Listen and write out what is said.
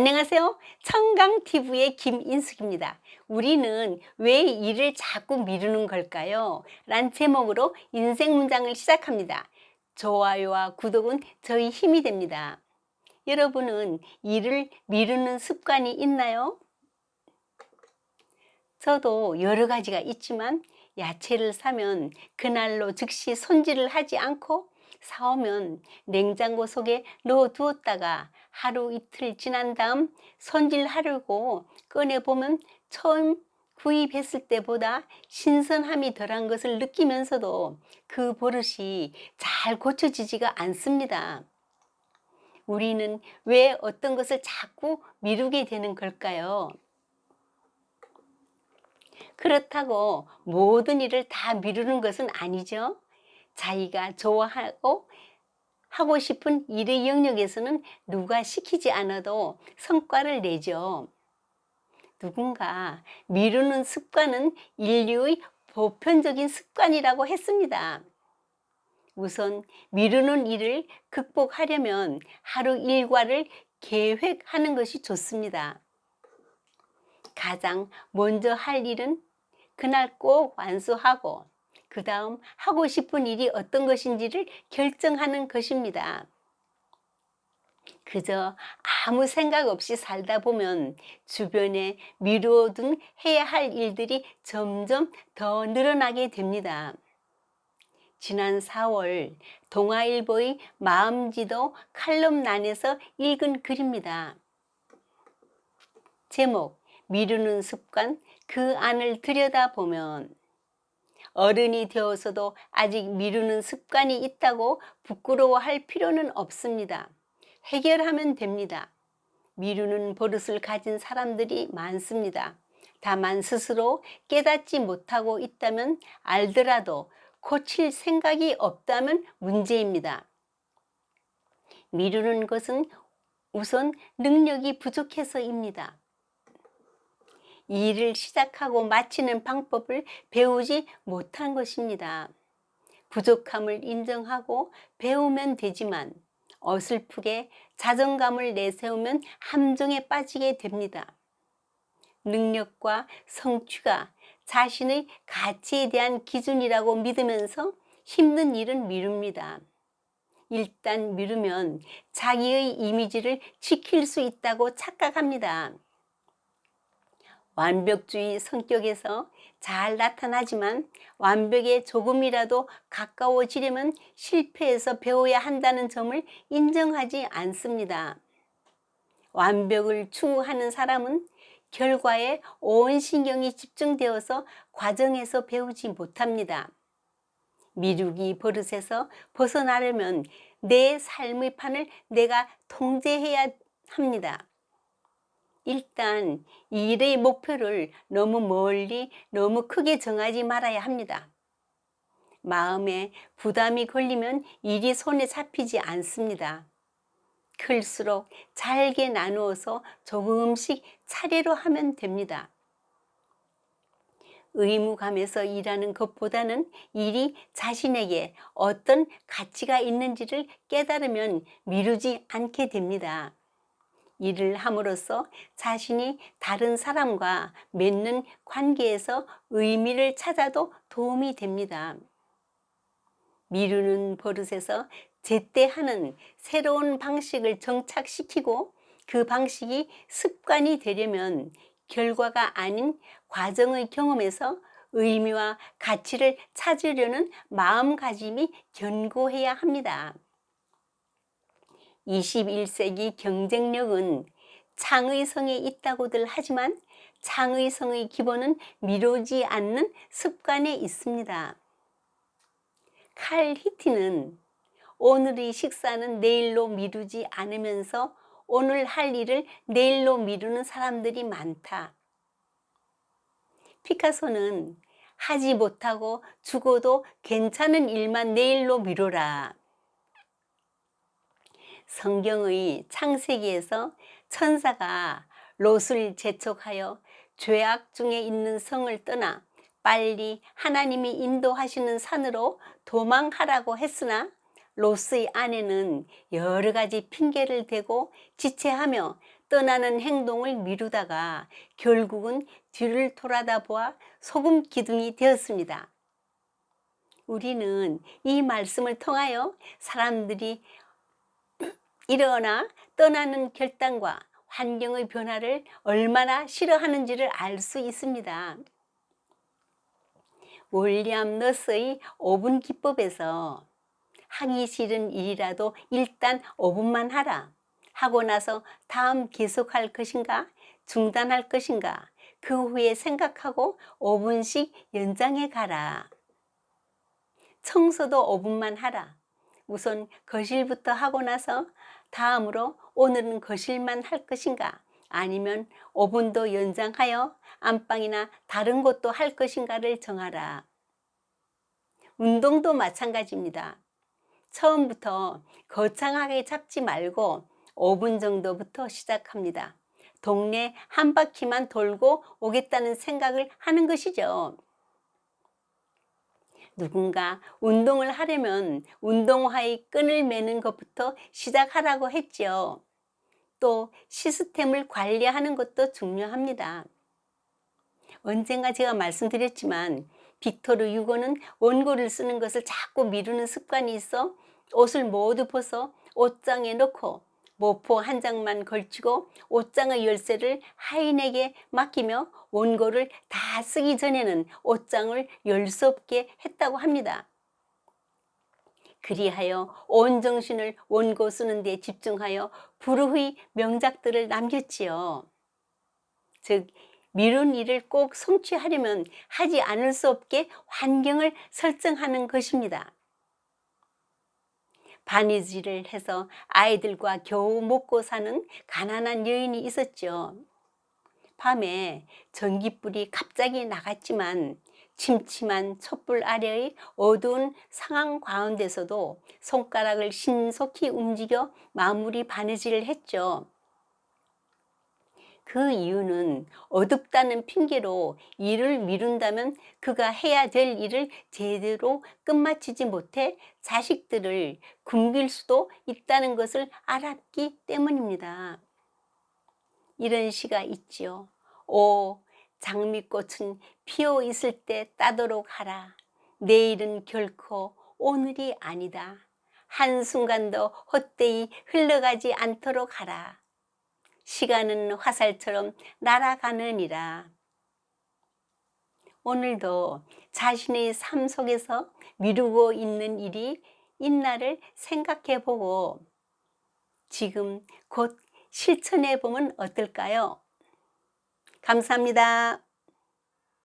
안녕하세요. 청강TV의 김인숙입니다. 우리는 왜 일을 자꾸 미루는 걸까요? 란 제목으로 인생 문장을 시작합니다. 좋아요와 구독은 저희 힘이 됩니다. 여러분은 일을 미루는 습관이 있나요? 저도 여러 가지가 있지만 야채를 사면 그날로 즉시 손질을 하지 않고 사오면 냉장고 속에 넣어 두었다가 하루 이틀 지난 다음 손질하려고 꺼내보면 처음 구입했을 때보다 신선함이 덜한 것을 느끼면서도 그 버릇이 잘 고쳐지지가 않습니다. 우리는 왜 어떤 것을 자꾸 미루게 되는 걸까요? 그렇다고 모든 일을 다 미루는 것은 아니죠. 자기가 좋아하고 하고 싶은 일의 영역에서는 누가 시키지 않아도 성과를 내죠. 누군가 미루는 습관은 인류의 보편적인 습관이라고 했습니다. 우선 미루는 일을 극복하려면 하루 일과를 계획하는 것이 좋습니다. 가장 먼저 할 일은 그날 꼭 완수하고 그 다음 하고 싶은 일이 어떤 것인지를 결정하는 것입니다. 그저 아무 생각 없이 살다 보면 주변에 미루어둔 해야 할 일들이 점점 더 늘어나게 됩니다. 지난 4월 동아일보의 마음지도 칼럼란에서 읽은 글입니다. 제목 미루는 습관 그 안을 들여다보면 어른이 되어서도 아직 미루는 습관이 있다고 부끄러워할 필요는 없습니다. 해결하면 됩니다. 미루는 버릇을 가진 사람들이 많습니다. 다만 스스로 깨닫지 못하고 있다면 알더라도 고칠 생각이 없다면 문제입니다. 미루는 것은 우선 능력이 부족해서입니다. 일을 시작하고 마치는 방법을 배우지 못한 것입니다. 부족함을 인정하고 배우면 되지만 어설프게 자존감을 내세우면 함정에 빠지게 됩니다. 능력과 성취가 자신의 가치에 대한 기준이라고 믿으면서 힘든 일은 미룹니다. 일단 미루면 자기의 이미지를 지킬 수 있다고 착각합니다. 완벽주의 성격에서 잘 나타나지만 완벽에 조금이라도 가까워지려면 실패해서 배워야 한다는 점을 인정하지 않습니다. 완벽을 추구하는 사람은 결과에 온 신경이 집중되어서 과정에서 배우지 못합니다. 미루기 버릇에서 벗어나려면 내 삶의 판을 내가 통제해야 합니다. 일단 일의 목표를 너무 멀리 너무 크게 정하지 말아야 합니다. 마음에 부담이 걸리면 일이 손에 잡히지 않습니다. 클수록 잘게 나누어서 조금씩 차례로 하면 됩니다. 의무감에서 일하는 것보다는 일이 자신에게 어떤 가치가 있는지를 깨달으면 미루지 않게 됩니다. 일을 함으로써 자신이 다른 사람과 맺는 관계에서 의미를 찾아도 도움이 됩니다. 미루는 버릇에서 제때 하는 새로운 방식을 정착시키고 그 방식이 습관이 되려면 결과가 아닌 과정의 경험에서 의미와 가치를 찾으려는 마음가짐이 견고해야 합니다. 21세기 경쟁력은 창의성에 있다고들 하지만 창의성의 기본은 미루지 않는 습관에 있습니다. 칼 히티는 오늘의 식사는 내일로 미루지 않으면서 오늘 할 일을 내일로 미루는 사람들이 많다. 피카소는 하지 못하고 죽어도 괜찮은 일만 내일로 미뤄라. 성경의 창세기에서 천사가 롯을 재촉하여 죄악 중에 있는 성을 떠나 빨리 하나님이 인도하시는 산으로 도망하라고 했으나 로스의 아내는 여러 가지 핑계를 대고 지체하며 떠나는 행동을 미루다가 결국은 뒤를 돌아다 보아 소금 기둥이 되었습니다. 우리는 이 말씀을 통하여 사람들이 일어나 떠나는 결단과 환경의 변화를 얼마나 싫어하는지를 알 수 있습니다. 윌리엄 너스의 5분 기법에서 하기 싫은 일이라도 일단 5분만 하라. 하고 나서 다음 계속할 것인가? 중단할 것인가? 그 후에 생각하고 5분씩 연장해 가라. 청소도 5분만 하라. 우선 거실부터 하고 나서 다음으로 오늘은 거실만 할 것인가? 아니면 5분도 연장하여 안방이나 다른 곳도 할 것인가를 정하라. 운동도 마찬가지입니다. 처음부터 거창하게 잡지 말고 5분 정도부터 시작합니다. 동네 한 바퀴만 돌고 오겠다는 생각을 하는 것이죠. 누군가 운동을 하려면 운동화의 끈을 매는 것부터 시작하라고 했죠. 또 시스템을 관리하는 것도 중요합니다. 언젠가 제가 말씀드렸지만 빅토르 유고는 원고를 쓰는 것을 자꾸 미루는 습관이 있어 옷을 모두 벗어 옷장에 넣고 모포 한 장만 걸치고 옷장의 열쇠를 하인에게 맡기며 원고를 다 쓰기 전에는 옷장을 열 수 없게 했다고 합니다. 그리하여 온 정신을 원고 쓰는 데 집중하여 불후의 명작들을 남겼지요. 즉 미룬 일을 꼭 성취하려면 하지 않을 수 없게 환경을 설정하는 것입니다. 바느질을 해서 아이들과 겨우 먹고 사는 가난한 여인이 있었죠. 밤에 전기불이 갑자기 나갔지만 침침한 촛불 아래의 어두운 상황 가운데서도 손가락을 신속히 움직여 마무리 바느질을 했죠. 그 이유는 어둡다는 핑계로 일을 미룬다면 그가 해야 될 일을 제대로 끝마치지 못해 자식들을 굶길 수도 있다는 것을 알았기 때문입니다. 이런 시가 있지요. 오, 장미꽃은 피어 있을 때 따도록 하라. 내일은 결코 오늘이 아니다. 한순간도 헛되이 흘러가지 않도록 하라. 시간은 화살처럼 날아가느니라. 오늘도 자신의 삶 속에서 미루고 있는 일이 있나를 생각해 보고 지금 곧 실천해 보면 어떨까요? 감사합니다.